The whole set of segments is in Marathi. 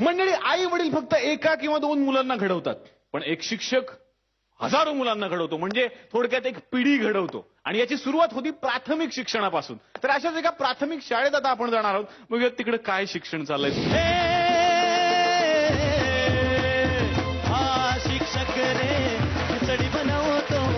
मंडळी आई वडील फक्त एका किंवा दोन मुलांना घडवतात. पण एक शिक्षक हजारो मुलांना घडवतो. म्हणजे थोडक्यात एक पिढी घडवतो. आणि याची सुरुवात होती प्राथमिक शिक्षणापासून. तर अशाच एका प्राथमिक शाळेत आता आपण जाणार आहोत. बघूया तिकडे काय शिक्षण चाललंय. हा शिक्षक रे खिचडी बनवतो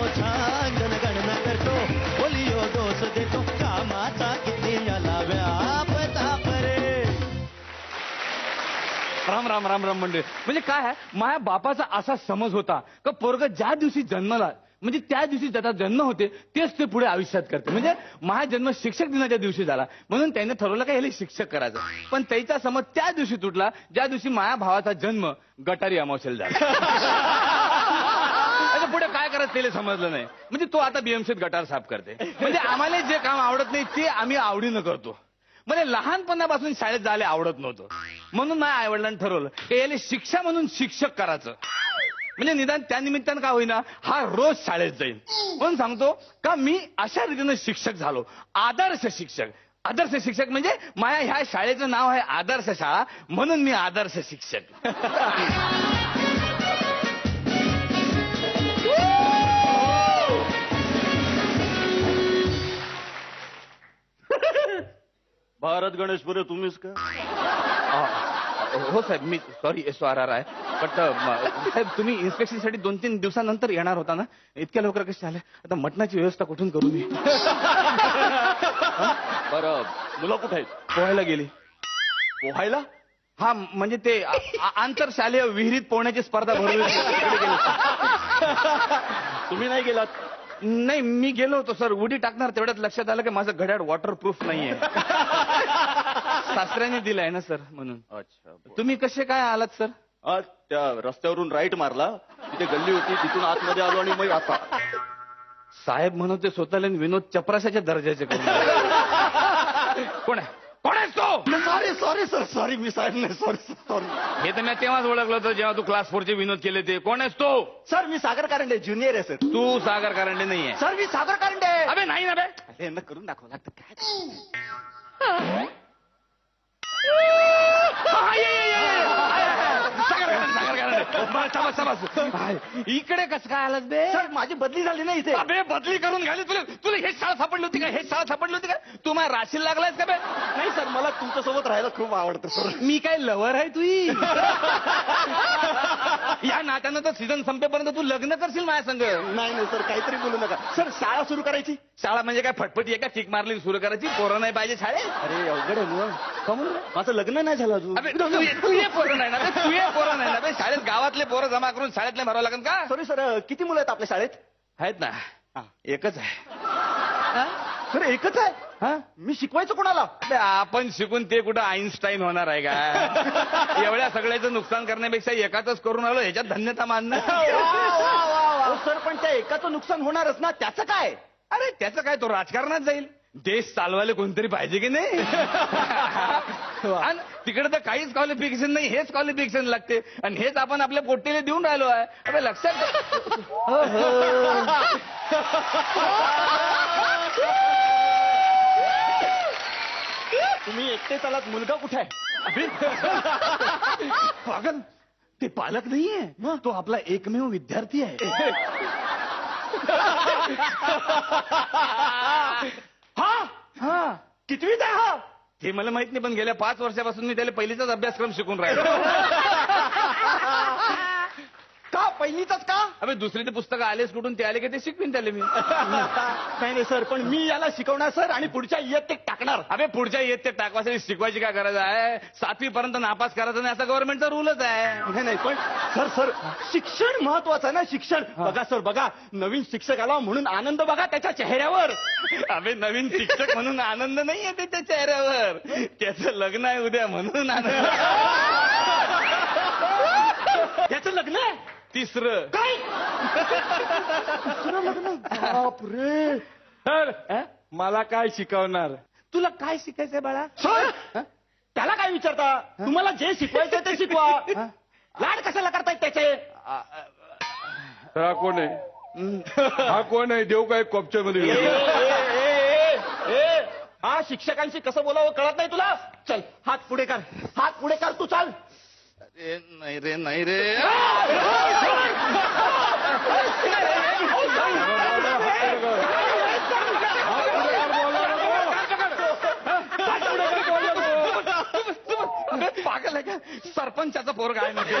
राम राम राम राम मंडळी म्हणजे काय आहे? माझ्या बापाचा असा समज होता का पोरग ज्या दिवशी जन्मला म्हणजे त्या दिवशी त्याचा जन्म होते तेच ते पुढे आयुष्यात करते. म्हणजे माझा जन्म शिक्षक दिनाच्या दिवशी झाला. म्हणून त्याने ठरवलं का ह्याला शिक्षक करायचं. पण त्याचा समज त्या दिवशी तुटला ज्या दिवशी माझ्या भावाचा जन्म गटारी अमावशेला झाला. आता पुढे काय करायचं त्याला समजलं नाही. म्हणजे तो आता बीएमसीत गटार साफ करते. म्हणजे आम्हाला जे काम आवडत नाही ते आम्ही आवडीनं करतो. म्हणजे लहानपणापासून शाळेत जायला आवडत नव्हतं. म्हणून माझ्या आईवडिलांनी ठरवलं. की याला शिक्षा म्हणून शिक्षक करायचं. म्हणजे निदान त्या निमित्तानं का होईना हा रोज शाळेत जाईल म्हणून सांगतो का मी अशा रीतीनं शिक्षक झालो. आदर्श शिक्षक. आदर्श शिक्षक म्हणजे माझ्या ह्या शाळेचं नाव आहे आदर्श शाळा म्हणून मी आदर्श शिक्षक. भारत गणेशपुरे तुम्हीच का? हो साहेब मी सॉरी एस आर आर आहे. बट साहेब तुम्ही इन्स्पेक्शनसाठी दोन तीन दिवसानंतर येणार होता ना? इतक्या लवकर कसे झाले? आता मटणाची व्यवस्था कुठून करू मी? बरं मुलं कुठे आहेत? पोहायला गेली. पोहायला? हा म्हणजे ते आ- आ- आंतरशालेय विहिरीत पोहण्याची स्पर्धा भरवली होती, तिकडे गेले. तुम्ही नाही गेलात? नाही मी गेलो होतो सर. उडी टाकणार तेवढ्यात लक्षात आलं की माझं घड्याळ वॉटरप्रूफ नाहीये. सासऱ्याने दिलाय ना सर म्हणून. अच्छा बरं. तुम्ही कसे काय आलात सर? त्या रस्त्यावरून राईट मारला तिथे गल्ली होती तिथून आतमध्ये आलो आणि मग आता. साहेब म्हणून ते स्वतःला विनोद चपराशाच्या दर्जाचे करून. कोण आहे? कोण आहेस तो? सॉरी सॉरी सर सॉरी मी साहेब नाही सॉरी सॉरी हे तर मी तेव्हाच ओळखलं होतं जेव्हा तू क्लास फोरचे विनोद केले ते. कोण आहेस तो? सर मी सागर कारंडे ज्युनियर आहे सर तू सागर कारंडे नाहीये सर मी सागर कारंडे. अबे नाही ना बे अरे यांना करून दाखवा लागतं. काय हा, ये, ये, ये, ये. सागर सागर बस, इकडे कसं काय आलास बे सर माझी बदली झाली ना इथे अबे बदली करून घाली तुला तुला हे शाळा सापडली होती का हे शाळा सापडली होती का तू राशीला राशील लागलायस का बे नाही सर मला तुमच्यासोबत राहायला खूप आवडतं सर मी काय लवर आहे तुई तर सीझन संपेपर्यंत तू लग्न करशील माझ्या संग. नाही नाही सर काहीतरी बोलू नका. सर शाळा सुरू करायची? शाळा म्हणजे काय? फटफटी आहे का? किक मारली सुरू करायची? पोरं नाही पाहिजे शाळेत? अरे अवघड आहे माझं लग्न नाही झालं अजून. अबे तू ये- तू ये पोरं नाही ना बे, तू ये पोरं नाही ना बे शाळेत गावातले पोरं जमा करून शाळेतले भरावं लागेल का? सॉरी सर किती मुलं आहेत आपल्या शाळेत? आहेत ना. हा. एकच आहे. सर एकच आहे? हा? मी शिकवायचं कोणाला? आपण शिकून ते कुठं आईन्स्टाईन होणार आहे का? एवढ्या सगळ्याचं नुकसान करण्यापेक्षा एकाच करून आलो ह्याच्यात धन्यता मानणं. अहो, सर पण त्या एकाचं नुकसान होणारच ना त्याचं काय? अरे त्याचं काय तो राजकारणात जाईल. देश चालवायला कोणतरी पाहिजे की नाही? आणि तिकडे तर काहीच क्वालिफिकेशन नाही हेच क्वालिफिकेशन लागते. आणि हेच आपण आपल्या पोट्टीला देऊन राहिलो आहे. अबे लक्षात ठेव. तुम्ही एकटे चालात मुलगा कुठे आहे? पागल ते पालक नाहीये. तो आपला एकमेव विद्यार्थी आहे. हा? हा. कितवीत आहे हा? हे मला माहीत नाही पण गेल्या पाच वर्षापासून मी त्याला पहिलीचाच अभ्यासक्रम शिकून राहिलो. का पहिलीचाच का? अबे दुसरी ते पुस्तकं आलेच कुठून? ते आले की ते शिकवीन त्याला मी. नाही नाही सर पण मी याला शिकवणार सर आणि पुढच्या इयत्तेत टाकणार. अबे पुढच्या येत ते टाकवासाठी शिकवायची काय गरज आहे? सातवी पर्यंत नापास करायचं नाही असा गव्हर्नमेंटचा रूलच आहे. नाही नाही पण सर सर शिक्षण महत्वाचं आहे ना शिक्षण. बघा सर बघा नवीन शिक्षक आला म्हणून आनंद बघा त्याच्या चेहऱ्यावर. अबे नवीन शिक्षक म्हणून आनंद नाही येते त्या चेहऱ्यावर. त्याचं लग्न आहे उद्या म्हणून आनंद. याचं लग्न आहे? तिसरं. काय? दुसरं लग्न? बापरे. तर मला काय शिकवणार? तुला काय शिकायचंय बाळा? सर त्याला काय विचारता? तुम्हाला जे शिकवायचं ते शिकवा. लाड कशाला करतायत त्याचे? हा कोण आहे? हा कोण आहे? देव काय कॉपच्या ए, मध्ये ए, ए, ए, ए, हा शिक्षकांशी कसं बोलावं कळत नाही तुला? चल हात पुढे कर. हात पुढे कर तू चाल. नाही रे नाही रे पागल आहे का? सरपंचाचा पोरगा आहे ना ते.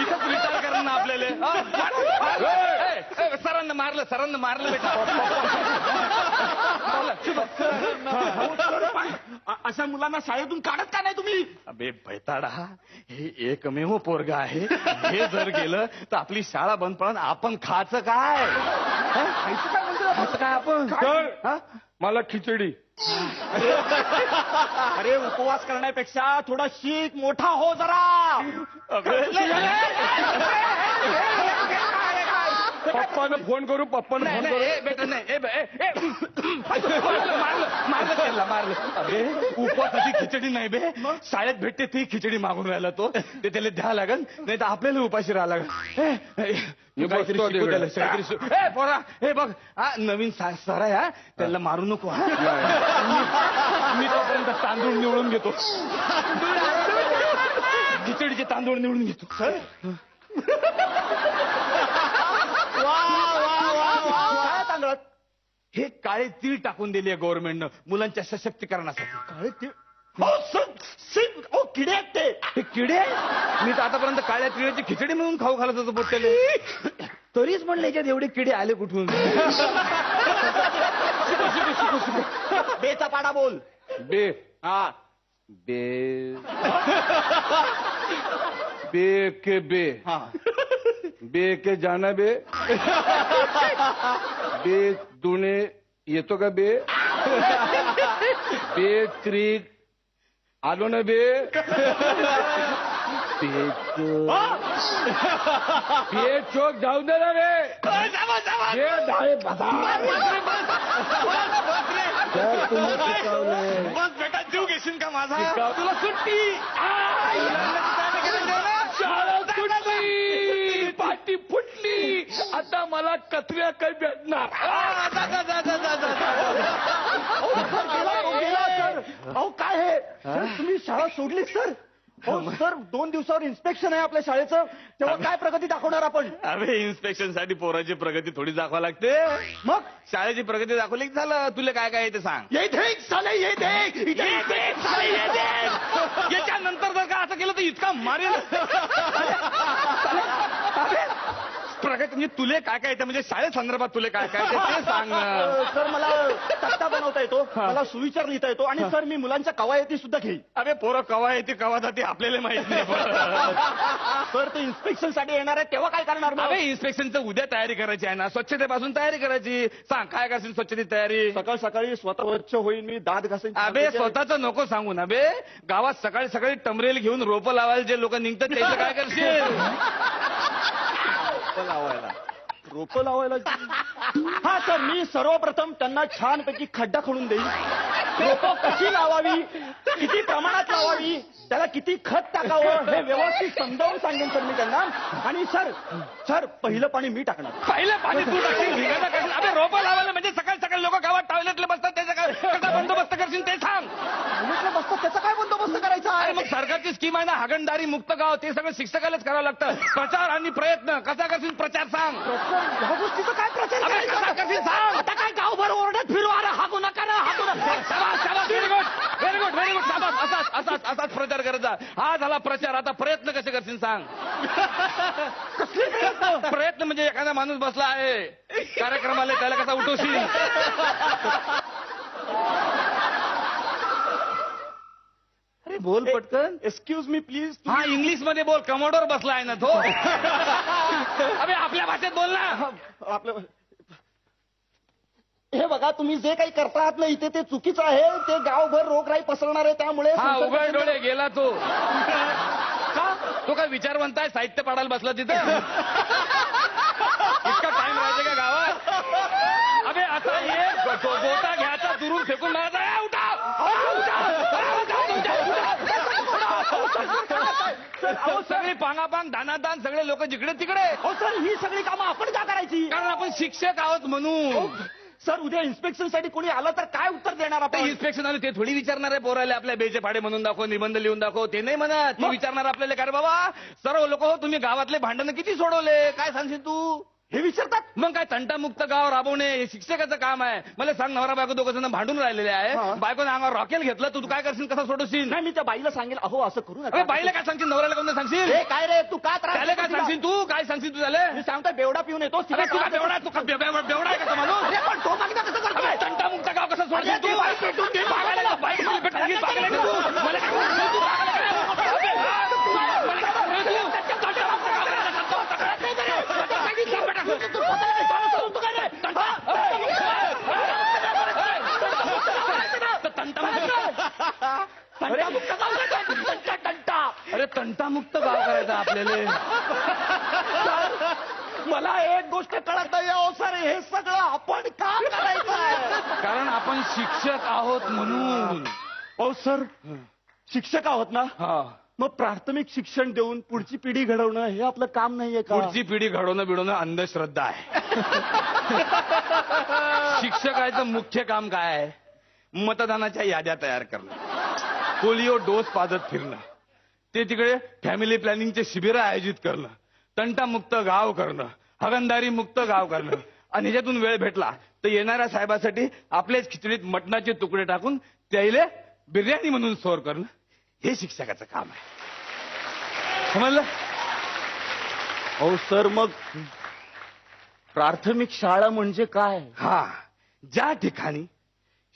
इथंच विचार करा ना आपल्याला? ए, ए, सरांना मारलं सरांना मारलं बेटा. अ- अशा मुलांना शाळेतून काढत का नाही तुम्ही? अबे बैताडा हे एकमेव पोरग आहे. हे जर गेलं तर आपली शाळा बंद पडून. आपण खायचं काय? हा? खायचं काय? आपण? सर हा? मला खिचडी. अरे उपवास करण्यापेक्षा थोडा शीख मोठा हो जरा. पप्पानं फोन करू पप्पानं नाही फोन नाही करू ए, बेटा नाही ए, बे- ए, ए. मारलं मारलं मारलं त्याला मारलं. अबे उपवासाची खिचडी नाही बे. शाळेत भेटते ती खिचडी मागून राहिला तो. ते त्याला द्या लागल नाही तर आपल्याला उपाशी राहा लागल ए, ए, मी काहीतरी बसतो शिकू त्याला, तिकडे. काहीतरी शिकू. ए पोरा हे बघ हा नवीन सा- सर आहे हा. त्याला मारू नको हा. मी- मी तोपर्यंत तांदूळ निवडून घेतो. खिचडीचे तांदूळ निवडून घेतो. सर काय तांदळात हे काळे तीळ टाकून दिली आहे गव्हर्नमेंटनं मुलांच्या सशक्तीकरणासाठी. काळे तीळ? किडे आहेत ते. हे किडे? मी तर आतापर्यंत काळ्या तिळाची खिचडी म्हणून खाऊ घालत होतो पोट्याले तरीच म्हणलं याच्यात एवढे किडे आले कुठून? बेचा पाडा बोल. बे हा. बे. बे के बे. हा. बे के जाना बे बे दुने येतो का बे बे त्रिक आलो ना बे बे चोक बे चोक जाऊ दे ना बे बे डाळे जर तुम्ही शिकवलंय बस बेटा जीव घेशील का माझा तुला सुट्टी कचऱ्या काय भेटणार. अहो काय हे? सर तुम्ही शाळा सोडली सर? हो सर दोन दिवसावर इन्स्पेक्शन आहे आपल्या शाळेचं. तेव्हा काय प्रगती दाखवणार आपण? अरे इन्स्पेक्शनसाठी पोराची प्रगती थोडी दाखवा लागते. मग? शाळेची प्रगती दाखवली की झालं? तुला काय काय आहे ते सांग. ये देख साले ये देख इथे ये देख, साले, ये देख. याच्यानंतर जर का असं केलं तर इतका मारेल. अरे, प्रगती म्हणजे तुले काय काय येतं? म्हणजे शाळे संदर्भात तुले काय काय येतं ते सांग सर मला तक्ता बनवता येतो. मला सुविचार लिहिता येतो. आणि सर मी मुलांच्या कवायती सुद्धा घेईल अरे पोरं कवा येते कवा जाते आपल्याला माहीत नाही सर ते इन्स्पेक्शनसाठी येणार आहे. तेव्हा काय करणार मग? अरे इन्स्पेक्शनचं उद्या तयारी करायची आहे ना. स्वच्छतेपासून तयारी करायची. सांग काय करशील स्वच्छतेची तयारी? सकाळ सकाळी स्वतः स्वच्छ होईल मी दात घासेन. अबे स्वतःच नको सांगू ना बे गावात सकाळी सकाळी टमरेल घेऊन रोपं लावायला जे लोक निघतात त्याचं काय करशील? लावायला. रोप लावायला हा सर मी सर्वप्रथम त्यांना छानपैकी खड्डा खणून देईन. रोप कशी लावावी? किती प्रमाणात लावावी? त्याला किती खत टाकावं हे व्यवस्थित समजावून सांगेन सर मी त्यांना. आणि सर सर पहिलं पाणी मी टाकणार. पहिलं पाणी तू टाकशील भिगायला करशील अबे रोपं लावायला म्हणजे सकाळी सकाळी लोक गावात टॉयलेटला बसतात त्याचा काय कसा बंदोबस्त करशील ते सांग. मुलीतलं बसतं त्याचा काय बंदोबस्त करायचा अरे आहे मग सरकारची स्कीम आहे ना हागणदारी मुक्त गाव ते सगळं शिक्षकालाच करावं लागतं. प्रचार आणि प्रयत्न कसा करशील प्रचार सांग. ह्या गोष्टीचा काय प्रचार अबे, करायचा? कसा करशील सांग आता काय गावभर ओरडत फिरू अरे हागू नका ना हागू नका शाबास शाबास very good very good very good शाबास असाच असाच प्रचार करत जा. हा झाला प्रचार. आता प्रयत्न कसे करशील सांग? प्रयत्न? म्हणजे एखादा माणूस बसला आहे. कार्यक्रमाला त्याला कसा उठवशील? अरे बोल पटकन. एक्सक्यूज मी प्लीज हा इंग्लिशमध्ये बोल. कमोडोर बसला आहे ना तो. अबे आपल्या भाषेत बोल ना. आपलं हे बघा तुम्ही जे काही करतात ना इथे ते चुकीचं आहे ते गावभर रोगराई पसरणार आहे त्यामुळे हा संसर्ग- उघड डोळे गेला तो का? तो काय विचारवंत आहे साहित्य पाडायला बसला तिथं इतका टाइम राहायचे का गावात अबे आता ये गो- गो- गोटा घ्यायचा दुरून फेकून मारायचा ए, उठा! ए, उठा! ए, उठा तुमच्या, उठा! अहो, सगळी पांगापांग दानादान सगळे लोक जिकडे तिकडे हो सर ही सगळी कामं आपण का करायची कारण आपण शिक्षक आहोत म्हणून सर उद्या इन्स्पेक्शनसाठी कोणी आलं तर काय उत्तर देणार आपण? इन्स्पेक्शन आले ते थोडी विचारणार आहे पोराले आपल्या बेचे फाडे म्हणून दाखव निबंध लिहून दाखव. ते नाही म्हणत. ते मग? विचारणार आपल्याला काय रे बाबा? सर्व लोक हो तुम्ही गावातले भांडणं किती सोडवले? काय सांगशील तू? हे विचारतात मग काय तंटामुक्त गाव राबवणे हे शिक्षकाचं काम आहे. मला सांग नवरा बायको दोघं जण भांडून राहिलेले. आहे. बायकोने अंगावर रॉकेल घेतलं तू काय करशील कसा सोडवशील? नाही मी त्या बाईला सांगेल अहो असं करू नका. बाईला काय सांगशील नवऱ्याला कोणतं सांगशील? हे काय रे तू का त्रास काय? सांगशील तू? काय सांगशील तू त्याला? मी सांगतोय बेवडा पिऊन येतो बेवडा तू बेवडा आहे का माणूस? पण तो मागणं कसं करतोय? अबे, तंटामुक्त गाव कसं सोडशील तू? ती बाई आपल्याला मला एक गोष्ट कळत नाही अहो सर हे सगळं आपण का करायचं आहे? कारण आपण शिक्षक आहोत म्हणून. अहो सर शिक्षक आहोत ना? हा. मग प्राथमिक शिक्षण देऊन पुढची पिढी घडवणं हे आपलं काम नाहीये का? पुढची पिढी घडवणं बिडवणं अंधश्रद्धा आहे. शिक्षकाचं मुख्य काम काय आहे? मतदानाच्या याद्या तयार करणं. पोलिओ डोस पाजत फिरणं. ते तिकडे फॅमिली प्लॅनिंगचे शिबिर आयोजित करणं तंटामुक्त गाव करणं हगंदारी मुक्त गाव करणं. आणि ह्याच्यातून वेळ भेटला तर येणाऱ्या साहेबासाठी आपल्याच खिचडीत मटणाचे तुकडे टाकून त्याला बिर्याणी म्हणून सोर करणं हे शिक्षकाचं काम आहे. समजलं? अहो सर मग प्राथमिक शाळा म्हणजे काय? हा ज्या ठिकाणी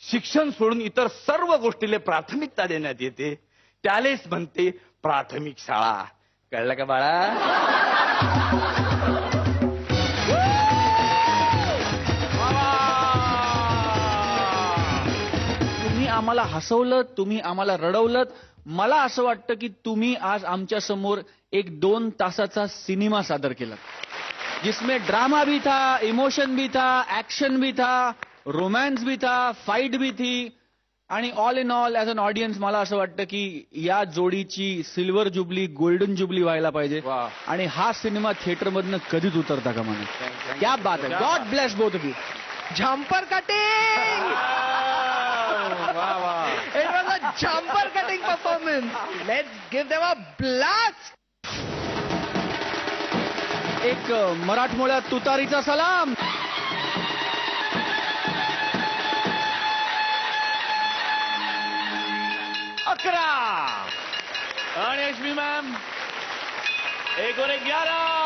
शिक्षण सोडून इतर सर्व गोष्टीला प्राथमिकता देण्यात येते त्यालेच म्हणते प्राथमिक शाळा. कळलं का बाळा? तुम्ही आम्हाला हसवलं तुम्ही आम्हाला रडवलं. मला असं वाटतं की तुम्ही आज आमच्यासमोर एक दोन तासाचा सिनेमा सादर केला जिसमें ड्रामा भी था इमोशन भी था एक्शन भी था रोमॅन्स भी था फाईट भी थी. आणि all in all as an audience मला असं वाटतं की या जोडीची सिल्वर जुबली गोल्डन जुबली व्हायला पाहिजे. आणि हा सिनेमा थिएटर मधनं कधीच उतरता का म्हणा क्या बात आहे God bless both of you Jumper cutting! It was a jumper cutting performance. Let's give them a blast. एक अ, मराठमोळ्यात तुतारीचा सलाम अकरा आणि यशमी मॅम एक और एक ग्यारह